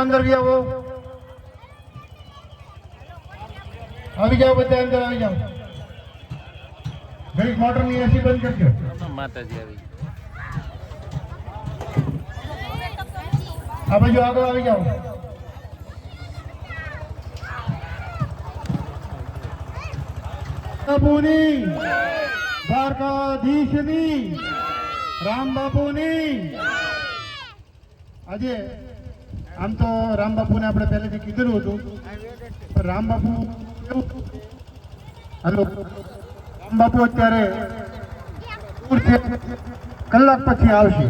બધા અંદર બી આવો આવી જાઓ બધા અંદર આવી જાઓ. ઘડીક મોટરની એસી બંધ કરજો માતાજી આવી આ બાજુ આગળ આવી જાઓ. બાપુની દ્વારકાધીશની રામ બાપુની. આજે આમ તો રામ બાપુને આપણે પહેલેથી કીધેલું હતું. પણ રામ બાપુ કેવું? હલો. રામ બાપુ અત્યારે દૂર છે. કલાક પછી આવશે.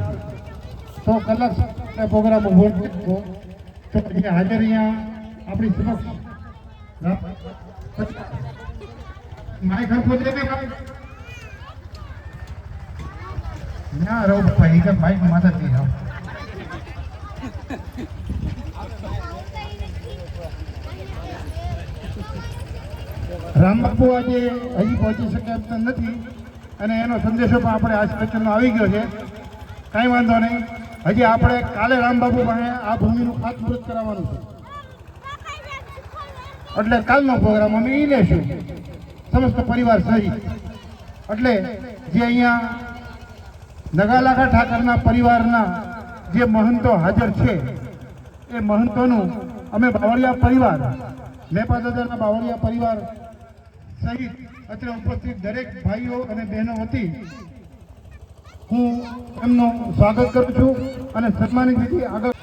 તો કલાક પ્રોગ્રામ ઊભો થયો. તો જે હાજર અહીંયા આપણી સમક્ષ રામ- માઈક હરખું દે ને ભાઈ? ના રહો, ભાઈ. કે માઈક માથે થી રહો રામ બાપુ આજે હજી પહોંચી શકે એમ નથી. અને એનો સંદેશો પણ આપણે આ પ્રચંડનો આવી ગયો છે. કાંઈ વાંધો નહીં. હજી આપણે કાલે રામબાપુ પાસે આ ભૂમિનું ખાતમુહૂર્ત કરાવવાનું છે. એટલે કાલનો પ્રોગ્રામ અમે એ લેશું. સમસ્ત પરિવાર સહિત એટલે જે અહીંયા નગાલાખા ઠાકરના પરિવારના જે મહંતો હાજર છે, એ મહંતોનું અમે બાવળિયા પરિવાર, મેપા દાદાના બાવળિયા પરિવાર સહિત અત્રે ઉપસ્થિત દરેક ભાઈઓ અને બહેનો વતી હું એમનું સ્વાગત કરું છું અને સન્માનિત વિધિ આગળ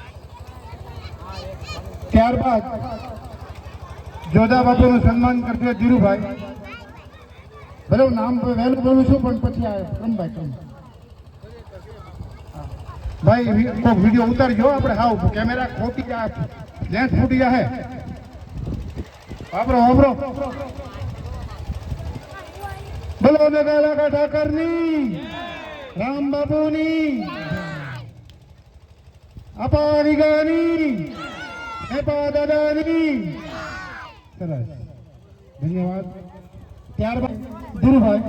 ત્યારબાદ જોધા બાપુનું સન્માન કરશે ધીરુભાઈ. ભલે નામ વહેલું બોલું છું, પણ પછી આ રમભાઈ કમ ભાઈ કોક વીડિયો ઉતારજો આપણે. હાવ, કેમેરા ખોટી જાય લેન્સ ફૂટી જાય વાપરો વાપરો. બોલો નગાલા ઠાકરની રામ બાપુની. આપા વિગાની હેપા દાદાની. સરસ. ધન્યવાદ. ત્યારબાદ ધીરુભાઈ.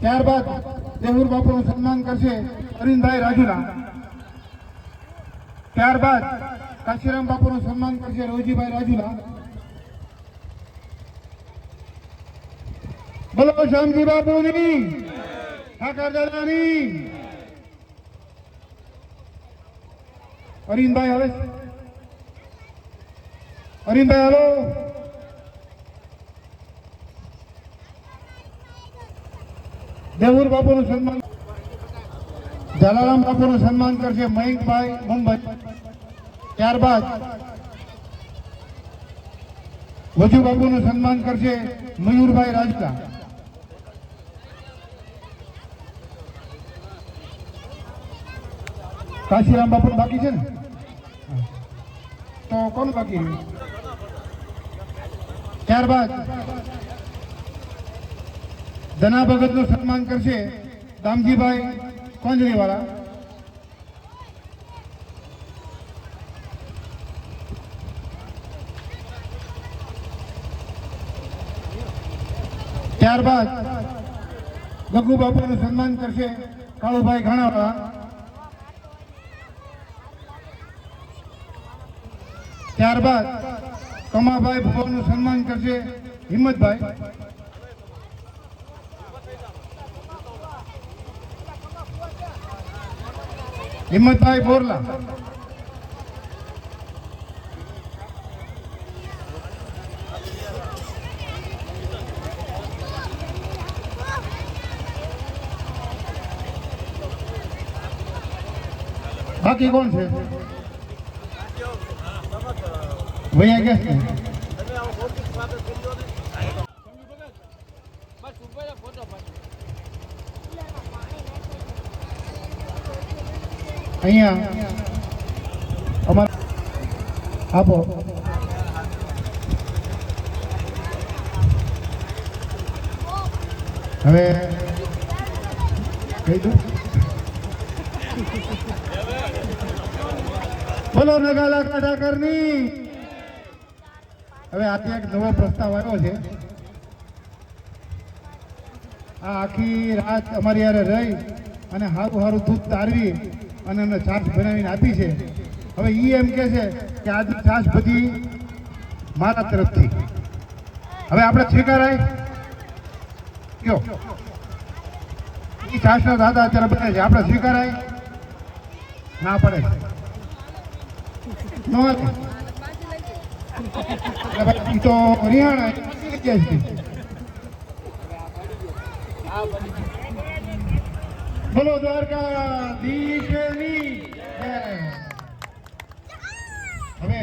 ત્યારબાદ દેવુર બાપુનું સન્માન કરશે અરવિંદભાઈ રાજુલા. ત્યારબાદ કાશીરામ બાપુનું સન્માન કરશે રોજીભાઈ રાજુલા. બોલો શ્યામજી બાપુની. ઠાકર દાદાની. અરવિંદભાઈ હવે અરવિંદભાઈ હાલો. દેવુર બાપુનું સન્માન. જલારામ બાપુનું સન્માન કરશે મયંકભાઈ મુંબઈ. ત્યારબાદ વજુ બાપુનું સન્માન કરશે મયુરભાઈ રાજકા. કાશીરામ બાપુ બાકી છે ને? તો કોણ બાકી ત્યારબાદ ધના ભગતનું સન્માન કરશે દામજીભાઈ કોંજરીવાળા. ત્યારબાદ ગગુ બાપુનું સન્માન કરશે કાળુભાઈ ઘાણાવાળા. ત્યારબાદ કમાભાઈ ભુવાનું સન્માન કરશે હિંમતભાઈ. હિંમતભાઈ બોરલા. બાકી કોણ છે? ભૈયા કે છે અહીંયા. અમારા આપો. હવે કહી દઉં બોલો નગાલા કાઢાકરની. હવે આજે એક નવો પ્રસ્તાવ આવ્યો છે. આ આખી રાત અમારી યારે રહી અને સારું સારું દૂધ તારવી અને એમને છાશ બનાવીને આપી છે. હવે એ એમ કે છે કે આજની છાશ બધી મારા તરફથી. હવે આપણે સ્વીકારાય? કયો? એ છાશના દાદા અત્યારે બને છે. આપણે સ્વીકારાય? ના પડે. નો ભાઈ તો હરિયાણા. બોલો દ્વારકાધીશની જય. હવે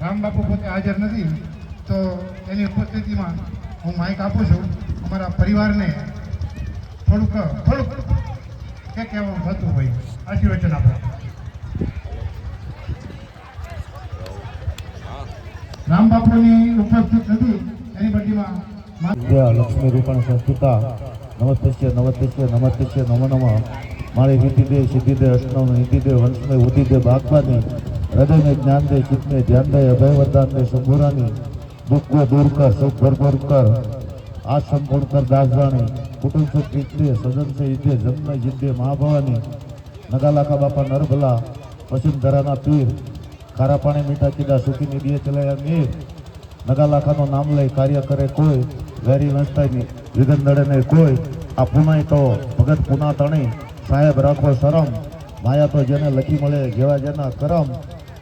રામબાપુ પોતે હાજર નથી, તો એની ઉપસ્થિતિમાં હું માઇક આપું છું અમારા પરિવારને થોડુંક થોડુંક કે કહેવાનું થતું હોય આશીર્વચન આપો રામબાપુની ઉપસ્થિત નથી, એની બદલીમાં લક્ષ્મી રૂપણ સંસ્કૃતા. નમસ્તસ્ય નમસ્તસ્ય નમસ્તસ્ય નમો નમઃ. મારી રીતિદે સિદ્ધિદે અષ્ટમ નીતિદે વંશમે ઉદિદે બાગબાની હૃદયને જ્ઞાન દે ચિત્તને ધ્યાન દે અભય વરદાન દે સંભુરાની દુઃખ દૂર કર, સુખ ભરભર કર. આ સંપૂર્ણ કર દાસરાણી કુટુંબ સુખ મહાભવાની, નગાલાકા બાપા નરભલા પશ્ચિમ ધરાના પીર ખારા પાણી મીઠા કીધા સુખી નિધિએ ચલાયા મીર. નગાલાખાનું નામ લઈ કાર્ય કરે કોઈ, વેરી વંશતાની વિઘન નડે નહીં કોઈ. આ પુનાય તો ભગત પુના તણી સાહેબ રાખો શરમ. માયા તો જેને લખી મળે જેવા જેના કરમ.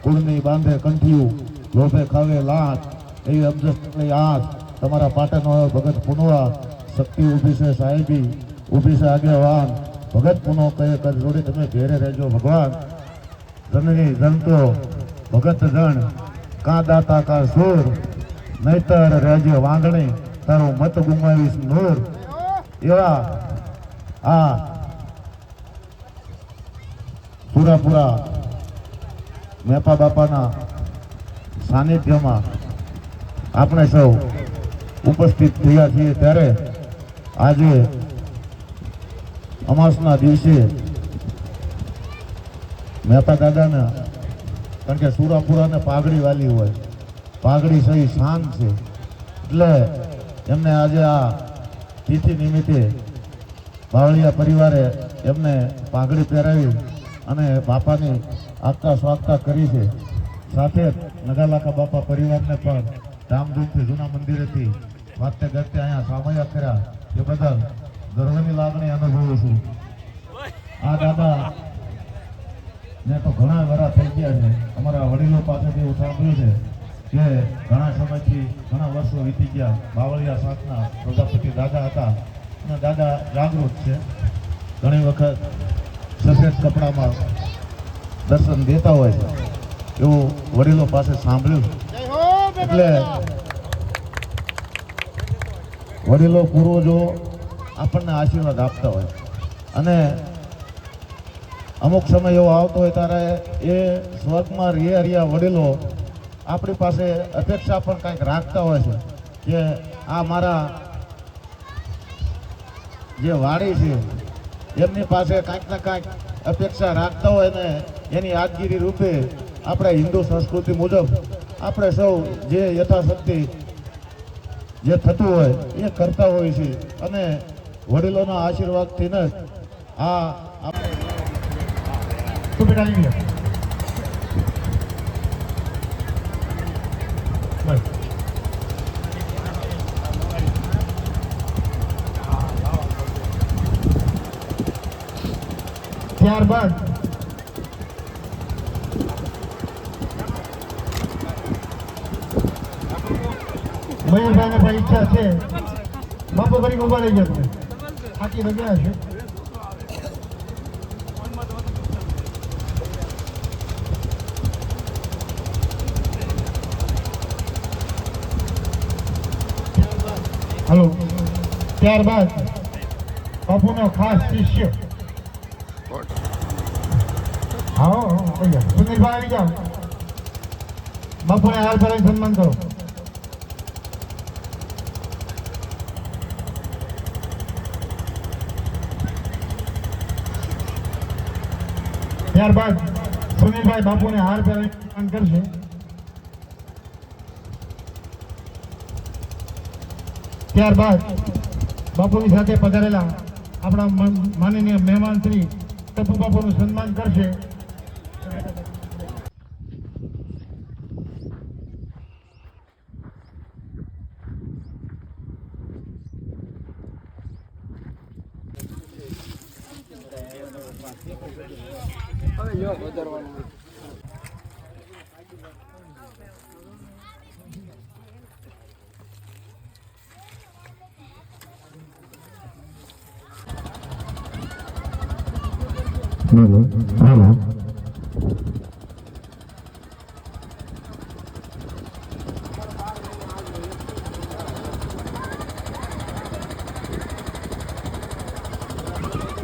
કુળની બાંધે કંઠિયું, લોભે ખાવે લાંચ એવી અબજસ્તની આંખ તમારા પાટણનો ભગત પુનવા. શક્તિ ઊભી છે સાહેબી, ઊભી છે આગેવાન. ભગત પુનો કહે કર જોડી તમે ઘેરે રહેજો ભગવાન. જનની જનતો ભગત કા દાતા કા સુર, નહીતર રહેજે વાંગણી તારો મત ગુમાવીશ નોર. એવા આ પૂરાપુરા મેપા બાપાના સાનિધ્યમાં આપણે સૌ ઉપસ્થિત થયા છીએ ત્યારે આજે અમાસના દિવસે મહેતા દાદાના કારણ કે સુરાપુરાને પાઘડી વાલી હોય. પાઘડી સહી શાન છે. એટલે એમને આજે આ તિથિ નિમિત્તે બાવળિયા પરિવારે એમને પાઘડી પહેરાવી અને બાપાની આગતા સ્વાગતા કરી છે. સાથે જ નગાલાખા બાપા પરિવારને પણ ધામધૂમથી જૂના મંદિરેથી વાતે ગતે અહીંયા સામયા કર્યા. એ બદલ ગર્વની લાગણી અનુભવું છું. આ દાદા ને તો ઘણા વેરા થઈ ગયા છે. અમારા વડીલો પાસેથી એવું સાંભળ્યું છે કે ઘણા સમયથી ઘણા વર્ષો વીતી ગયા. બાવળિયા સાથના પ્રજાપતિ દાદા હતા. અને દાદા જાગૃત છે. ઘણી વખત સફેદ કપડામાં દર્શન દેતા હોય છે. એવું વડીલો પાસે સાંભળ્યું એટલે વડીલો પૂર્વજો આપણને આશીર્વાદ આપતા હોય. અને અમુક સમય એવો આવતો હોય ત્યારે એ સ્વર્ગમાં રે હરિયા વડીલો આપણી પાસે અપેક્ષા પણ કાંઈક રાખતા હોય છે કે આ મારા જે વાડી છે, એમની પાસે કાંઈક ને કાંઈક અપેક્ષા રાખતા હોય ને એની યાદગીરી રૂપે આપણે હિન્દુ સંસ્કૃતિ મુજબ આપણે સૌ જે યથાશક્તિ જે થતું હોય એ કરતા હોય છે અને વડીલોના આશીર્વાદથી જ આ આપણે બેટા અહીં લે. બસ. ત્યારબાદ મયુરભાઈને ભાઈ ઈચ્છા છે બાપુ કરી ઊભા રહી ગયા તમે થાકી તો છે હલો. ત્યારબાદ બાપુનો ખાસ શિષ્ય. હા ભૈયા સુનિલભાઈ આવી જાઓ. બાપુને હાર ફરાવી સન્માન કરો. ત્યારબાદ સુનિલભાઈ બાપુને હાર પહેરાવી કરશે. ત્યારબાદ બાપુની સાથે પધારેલા આપણા માનનીય મહેમાન શ્રી ટપુ બાપુનું સન્માન કરશે. હવે જો હાલો હાલો